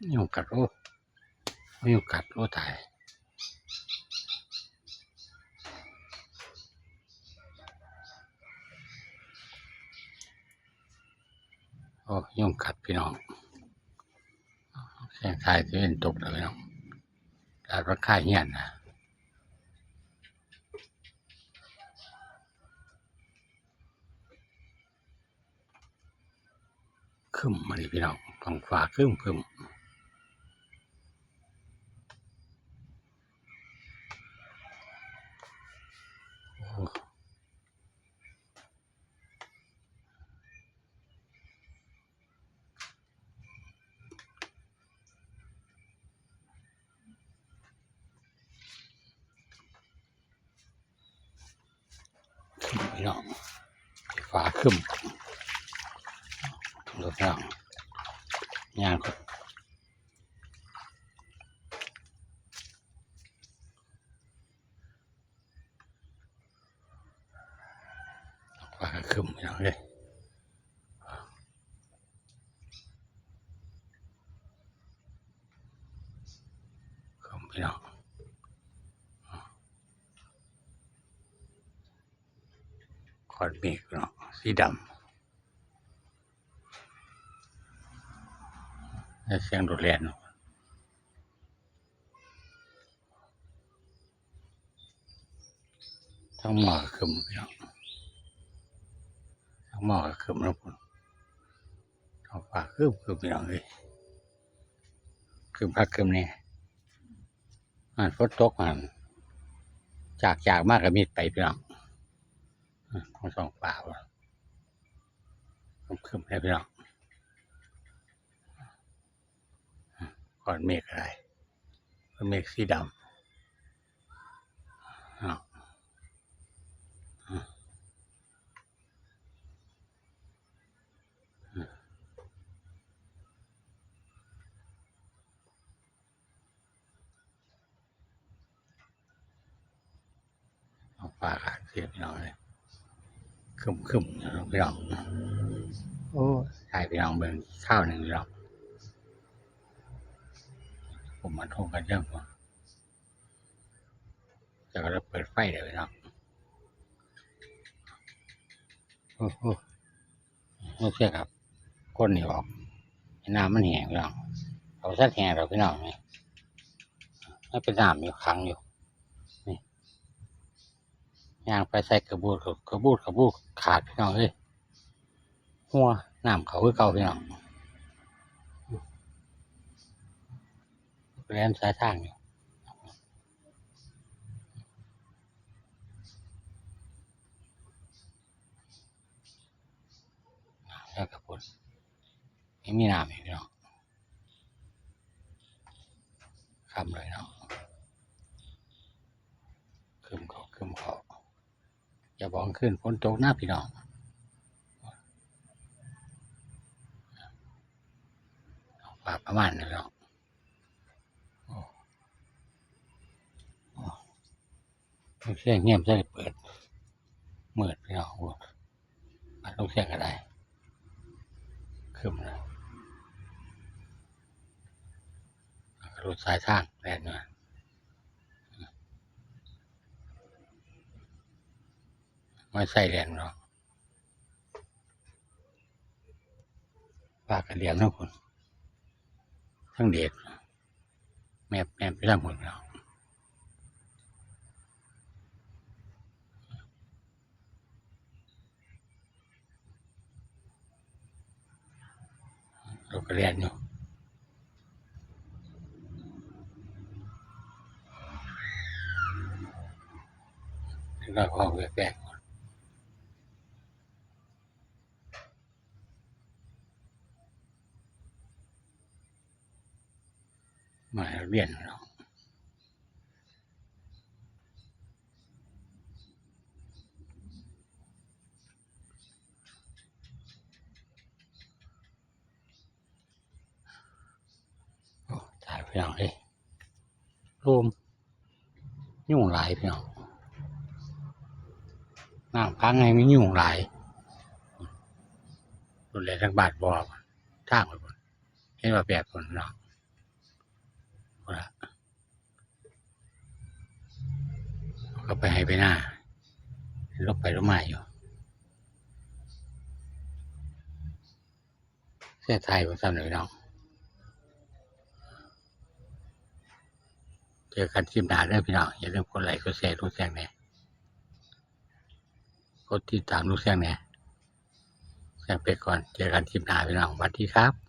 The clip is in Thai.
ยุงกัดโอ้ยุงกัดโอ้ตายโอ้ยุงกัดพี่น้องแข้งขายที่เป็นตกเลยพี่น้องตาดว่าค่ายเหี้ยนนะขึ้นมาดิพี่น้องท้องฟ้าขึ้นขึ้นโอ้ขึ้น พี่น้องฟ้าขึ้นดูพี่น้องย่างก็ฟ้าขึ้นพี่น้องเลยขึ้นพี่น้อง ขอดเมฆพี่น้องสีดำให้เสียงโดดเรียนเนาะทั้งหมอกับคึมพี่น้องทั้งหมอกับคึมนะพุ่นท้องฟ้าคึมคึมพี่น้องเลยคึมพักคึมนี่ยมันฝนตกมันจากจากมากกับมีดไปพี่น้องอะ ของสองฟ้าวะคึมคึมให้พี่น้องก้อนเมฆอะไรก้อนเมฆสีดำออะอะเอาปาขาดเสียพี่น้อย คึมคึมๆนะครับพี่น้องโอ้ใช่พี่น้องเบิ่งข้าวหนึ่งพี่น้องผมมาทงกันเรื่องว่าจะก็จะเปิดไฟเดี๋ยวนะโอ้โหโอเคครับก้นนี่ออกให้น้ำมันแห้งพี่น้องเอาสักแห้งเราพี่น้องนี่ไม่เป็นน้ำอยู่ขังอยู่นี่ ย่างไปใส่กระบูดกระบูดกระบูดขาดพี่น้องเอ้ยหัวน้ำเขาคือเก่าพี่น้องแลนสายทางอยู่แล้วกับพุ่นไม่มีน้ำอีกเนาะคำเลยเนาะคืมเขาคืมเขา อย่าบอกขึ้นฝนตกหน้าพี่น้องฝาประมาณนี้เนาะโอ้โอ้ลูกเสียงเงียบจะได้เปิดเมืดพี่น้องโอ้อัดลูกเสียงก็ได้ขึ้นนะรถสายทางแล่น มาไม่ใส่แรงเนาะปากกระเดียมทั้งคนทั้งเด็กแม่แม่ไปทั้งหมดเนาะรถกระเรียนอยู่แล้วก็ห้องแปลกๆก่อน มาเรียนเนาโอ้ถ่ายพี่น้องเลยรวมยุ่งหลายพี่น้องน้ำค้างไงไม่ยุ่งหลายรุนแรงทั้งบาดบอบท่างไปบนเห็นว่าแบบคนเนาะ พุ่นละก็ ไปหน้าลบไปลบมาอยู่เส้นไทยผมซ้ำหน่อยน้องเจอกันคลิปหน้าเด้อพี่น้องอย่าลืมกดไลค์กดแชร์ทุกแจ้งแน่กดติดตามทุกแจ้งแน่แจ้งไปก่อน เจอกันคลิปหน้าพี่น้องสวัสดีครับ